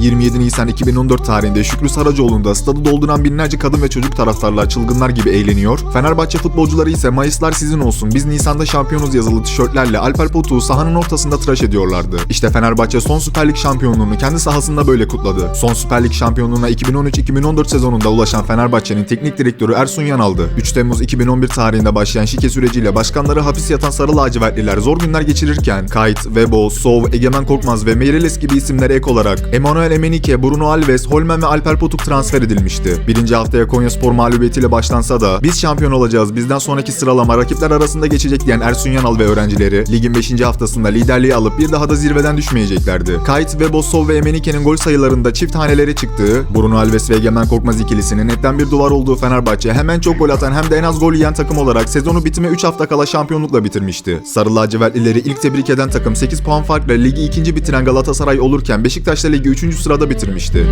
27 Nisan 2014 tarihinde Şükrü Saracoğlu'nda stadı dolduran binlerce kadın ve çocuk taraftarlar çılgınlar gibi eğleniyor. Fenerbahçe futbolcuları ise Mayıslar sizin olsun biz Nisan'da şampiyonuz yazılı tişörtlerle Alper Potuk'u sahanın ortasında tıraş ediyorlardı. İşte Fenerbahçe son Süper Lig şampiyonluğunu kendi sahasında böyle kutladı. Son Süper Lig şampiyonluğuna 2013-2014 sezonunda ulaşan Fenerbahçe'nin teknik direktörü Ersun Yanal'dı. 3 Temmuz 2011 tarihinde başlayan şike süreciyle başkanları hapis yatan Sarı Lacivertliler zor günler geçirirken Kayt, Vebo, Sov, Egemen Korkmaz ve Meireles gibi isimlere ek olarak Emanuel Emenike, Bruno Alves, Holmen ve Alper Potuk transfer edilmişti. Birinci haftaya Konyaspor mağlubiyetiyle başlansa da biz şampiyon olacağız, bizden sonraki sıralama rakipler arasında geçecek diyen Ersun Yanal ve öğrencileri ligin 5. haftasında liderliği alıp bir daha da zirveden düşmeyeceklerdi. Kayt, Vebo, Sov ve Emenike'nin gol sayılarında çift hanelere çıktığı, Bruno Alves ve Egemen Korkmaz ikilisinin netten bir duvar olduğu Fenerbahçe hem en çok gol atan hem de en az gol yiyen takım olarak sezonu bitime 3 hafta kala şampiyonlukla bitirmişti. Sarı lacivertlileri ilk tebrik eden takım 8 puan farkla ligi ikinci bitiren Galatasaray olurken Beşiktaş da ligi 3. sırada bitirmişti.